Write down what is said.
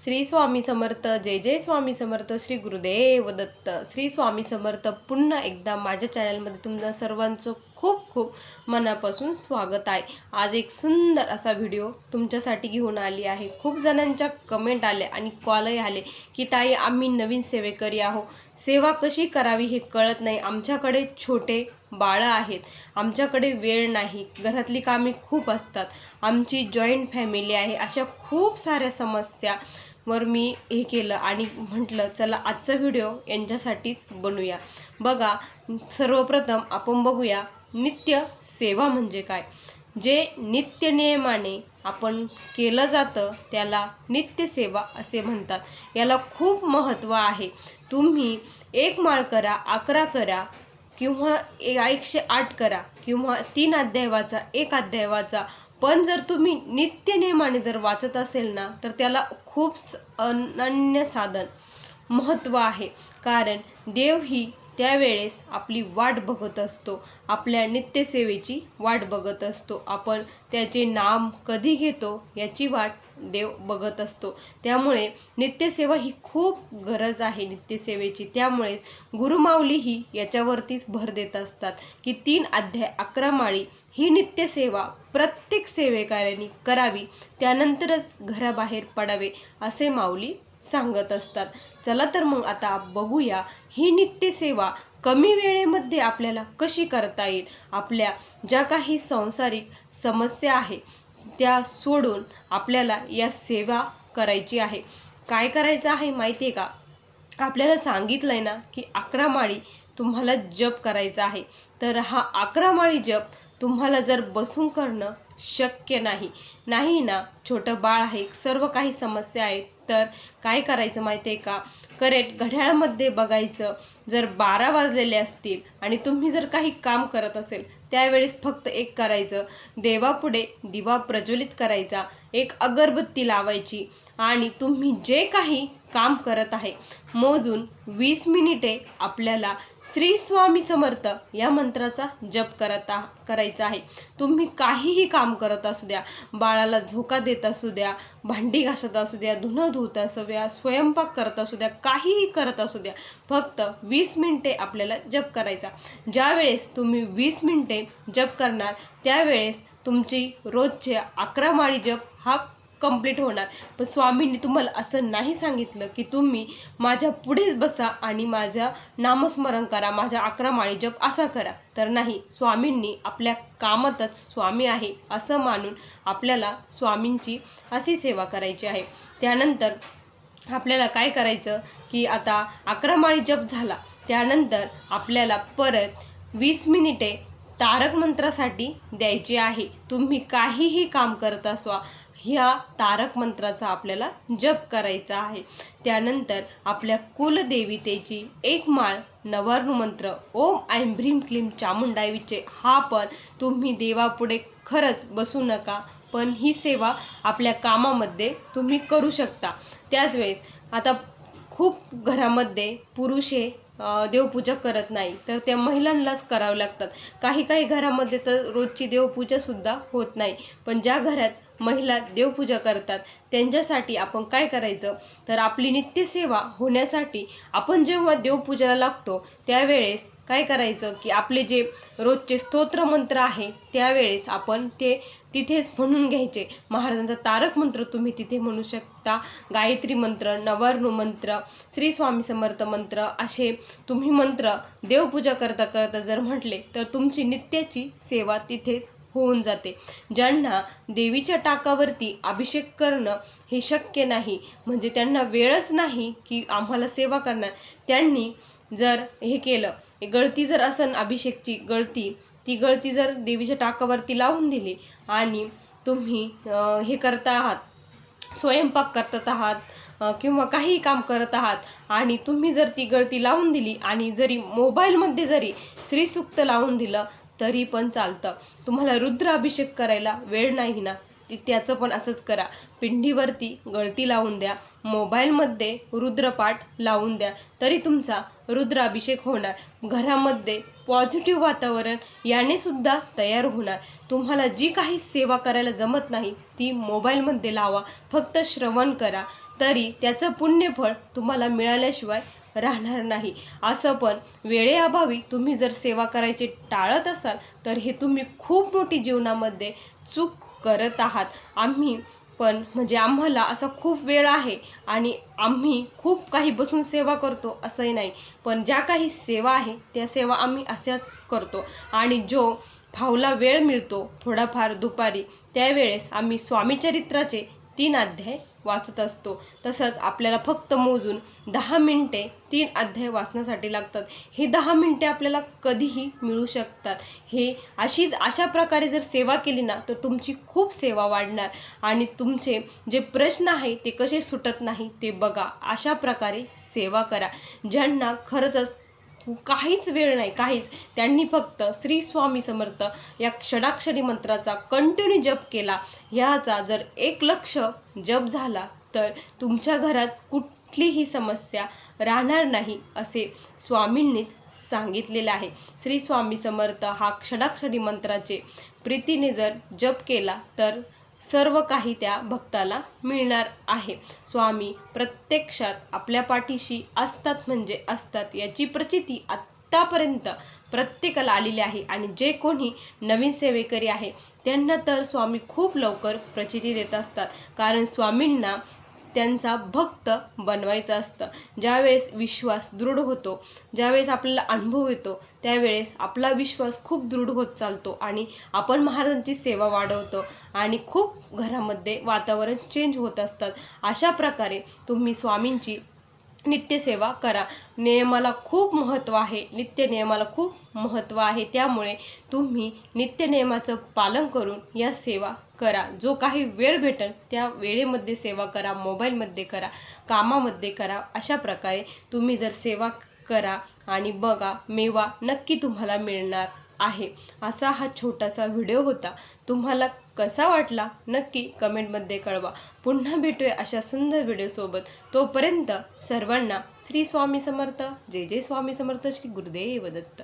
श्री स्वामी समर्थ जय जय स्वामी समर्थ श्री गुरुदेव दत्त. श्री स्वामी समर्थ पुन्हा एकदा माझ्या चॅनलमध्ये तुमच्या सर्वांचं खूप खूप मनापासून स्वागत आहे. आज एक सुंदर असा व्हिडिओ तुमच्यासाठी घेऊन आली आहे. खूप जणांच्या कमेंट आले आणि कॉलही आले की ताई आम्ही नवीन सेवेकरी आहो सेवा कशी करावी हे कळत नाही. आमच्याकडे छोटे बाळं आहेत. आमच्याकडे वेळ नाही. घरातली कामे खूप असतात. आमची जॉईंट फॅमिली आहे. अशा खूप साऱ्या समस्या वर मी हे केलं आणि म्हटलं चला आजचा व्हिडिओ यांच्यासाठीच बनवूया बघा सर्वप्रथम आपण बघूया नित्य सेवा म्हणजे काय. जे नित्य नियमाने आपण केलं जातं त्याला नित्यसेवा असे म्हणतात. याला खूप महत्त्व आहे. तुम्ही एक माळ करा अकरा करा किंवा एकशे आठ करा किंवा तीन अध्याय वाचा एक अध्याय वाचा पण जर तुम्ही नित्य नियमाने जर वाचत असेल ना तर त्याला खूप स- अनन्य साधन महत्त्व आहे. कारण देव ही त्यावेळेस आपली वाट बघत असतो. आपल्या नित्यसेवेची वाट बघत असतो. आपण त्याचे नाम कधी घेतो याची वाट देव बघत असतो. त्यामुळे नित्यसेवा ही खूप गरज आहे नित्यसेवेची. त्यामुळेच गुरुमाऊली ही याच्यावरतीच भर देत असतात की तीन अध्याय अकरा माळी ही नित्यसेवा प्रत्येक सेवेकऱ्यांनी करावी. त्यानंतरच घराबाहेर पडावे असे माऊली सांगत असतात. चला तर मग आता बघूया ही नित्यसेवा कमी वेळेमध्ये आपल्याला कशी करता येईल? आपल्या ज्या काही सांसारिक समस्या आहे त्या सोडून आपल्याला या सेवा करायची आहे. काय करायचं आहे माहिती आहे का? आपल्याला सांगितलं आहे ना की अकरा माळी तुम्हाला जप करायचा आहे. तर हा अकरा माळी जप तुम्हाला जर बसून करणं शक्य नाही. नाही ना छोटं बाळ आहे सर्व काही समस्या आहेत. तर काय करायचं माहिती आहे का? करेक्ट घड्याळामध्ये बघायचं. जर बारा वाजलेले असतील आणि तुम्ही जर काही काम करत असेल त्यावेळेस फक्त एक करायचं. देवापुढे दिवा प्रज्वलित करायचा. एक अगरबत्ती लावायची. आणि तुम्ही जे काही काम करत आहे. मोजून वीस मिनिटे आपल्याला श्री स्वामी समर्थ या मंत्राचा जप करत करायचा आहे. तुम्ही काहीही काम करत असू द्या बाळाला झोका देत असू द्या भांडी घासत असू द्या धुणं धुत असू द्या स्वयंपाक करत असू द्या काहीही करत असू द्या फक्त वीस मिनिटे आपल्याला जप करायचा. ज्यावेळेस तुम्ही वीस मिनिटे जप करणार त्यावेळेस तुमची रोजचे अकरा माळी जप हा कंप्लीट होणार. पण स्वामींनी तुम्हाला असं नाही सांगितलं की तुम्ही माझ्या पुढेच बसा आणि माझ्या नामस्मरण करा माझ्या अकरा माळी जप असा करा. तर नाही स्वामींनी आपल्या कामातच स्वामी आहे असं मानून आपल्याला स्वामींची अशी सेवा करायची आहे. त्यानंतर आपल्याला काय करायचं की आता अकरा माळी जप झाला. त्यानंतर आपल्याला परत वीस मिनिटे तारक मंत्रासाठी द्यायची आहे. तुम्ही काहीही काम करत असवा ह्या तारक मंत्राचा आपल्याला जप करायचा आहे. त्यानंतर आपल्या कुलदेवितेची एक माळ नवार्णू मंत्र ओम ऐं भ्रीम क्लीम चामुंडाईचे हा पण तुम्ही देवापुढे खरंच बसू नका पण ही सेवा आपल्या कामामध्ये तुम्ही करू शकता. त्याच वेळेस आता खूप घरामध्ये पुरुष हे देवपूजा करत नाही तर त्या महिलांनाच करावं लागतात. काही काही घरामध्ये तर रोजची देवपूजासुद्धा होत नाही. पण ज्या घरात महिला देवपूजा करतात. त्यांच्यासाठी आपण काय करायचं? तर आपली नित्यसेवा होण्यासाठी आपण जेव्हा देवपूजाला लागतो त्यावेळेस काय करायचं की आपले जे रोजचे स्तोत्र मंत्र आहे त्यावेळेस आपण ते तिथेच म्हणून घ्यायचे. महाराजांचा तारक मंत्र तुम्ही तिथे म्हणू शकता. गायत्री मंत्र नवर्णू मंत्र श्री स्वामी समर्थ मंत्र असे तुम्ही मंत्र देवपूजा करता करता जर म्हटले तर तुमची नित्याची सेवा तिथेच होऊन जाते. ज्यांना देवीच्या टाकावरती अभिषेक करणं हे शक्य नाही म्हणजे त्यांना वेळच नाही की आम्हाला सेवा करणार. त्यांनी जर हे केलं गळती जर असन अभिषेकची गळती ती गळती जर देवीच्या टाकावरती लावून दिली आणि तुम्ही हे करता आहात स्वयंपाक करत आहात किंवा काही काम करत आहात आणि तुम्ही जर ती गळती लावून दिली आणि जरी मोबाईलमध्ये जरी श्रीसुक्त लावून दिलं तरी पण चालतं. तुम्हाला रुद्र अभिषेक करायला वेळ नाही ना? त्याचं पण असंच करा. पिंडीवरती गळती लावून द्या. मोबाईलमध्ये रुद्रपाठ लावून द्या. तरी तुमचा रुद्राभिषेक होणार. घरामध्ये पॉझिटिव्ह वातावरण याने सुद्धा तयार होणार. तुम्हाला जी काही सेवा करायला जमत नाही ती मोबाईलमध्ये लावा. फक्त श्रवण करा. तरी त्याचं पुण्यफळ तुम्हाला मिळाल्याशिवाय राहणार नाही. असं पण वेळेअभावी तुम्ही जर सेवा करायचे टाळत असाल तर हे तुम्ही खूप मोठी जीवनामध्ये चूक करत आहात. आम्ही पण म्हणजे आम्हाला असा खूप वेळ आहे आणि आम्ही खूप काही बसून सेवा करतो असंही नाही. पण ज्या काही सेवा आहे त्या सेवा आम्ही अशाच करतो. आणि जो फावला वेळ मिळतो थोडाफार दुपारी त्यावेळेस आम्ही स्वामीचरित्राचे तीन अध्याय वाचत असतो. तसंच आपल्याला फक्त मोजून दहा मिनटे तीन अध्याय वाचण्यासाठी लागतात. हे दहा मिनटे आपल्याला कधीही मिळू शकतात. हे अशीच अशा प्रकारे जर सेवा केली ना तर तुमची खूप सेवा वाढणार. आणि तुमचे जे प्रश्न आहे ते कसे सुटत नाही ते बघा. अशा प्रकारे सेवा करा. ज्यांना खरंच काहीच वेळ नाही काहीच. त्यांनी फक्त श्री स्वामी समर्थ या षडाक्षरी मंत्राचा कंटिन्यू जप केला. ह्याचा जर एक लक्ष जप झाला तर तुमच्या घरात कुठलीही समस्या राहणार नाही असे स्वामींनीच सांगितलेलं आहे. श्री स्वामी समर्थ हा षडाक्षरी मंत्राचे प्रीतीने जर जप केला तर सर्व काही त्या भक्ताला मिळणार आहे. स्वामी प्रत्यक्षात आपल्या पाठीशी असतात म्हणजे असतात याची प्रचिती आत्तापर्यंत प्रत्येकाला आलेली आहे आणि जे कोणी नवीन सेवेकरी आहे त्यांना तर स्वामी खूप लवकर प्रचिती देत असतात. कारण स्वामींना त्यांचा भक्त बनवायचं असतं. ज्यावेळेस विश्वास दृढ होतो ज्यावेळेस आपल्याला अनुभव येतो त्यावेळेस आपला विश्वास खूप दृढ होत चालतो आणि आपण महाराजांची सेवा वाढवतो आणि खूप घरामध्ये वातावरण चेंज होत असतात. अशा प्रकारे तुम्ही स्वामींची नित्यसेवा करा. नियमाला खूप महत्त्व आहे. नित्य नियमाला खूप महत्त्व आहे. त्यामुळे तुम्ही नित्य नियमाचं पालन करून या सेवा करा. जो काही वेळ भेटेल त्या वेळेमध्ये सेवा करा मोबाईलमध्ये करा कामामध्ये करा. अशा प्रकारे तुम्ही जर सेवा करा आणि बघा मेवा नक्की तुम्हाला मिळणार. आहे. असा हा छोटासा व्हिडिओ होता. तुम्हाला कसा वाटला? नक्की कमेंटमध्ये कळवा. पुन्हा भेटूया अशा सुंदर व्हिडिओसोबत तोपर्यंत सर्वांना श्री स्वामी समर्थ जय जय स्वामी समर्थ श्री गुरुदेव दत्त.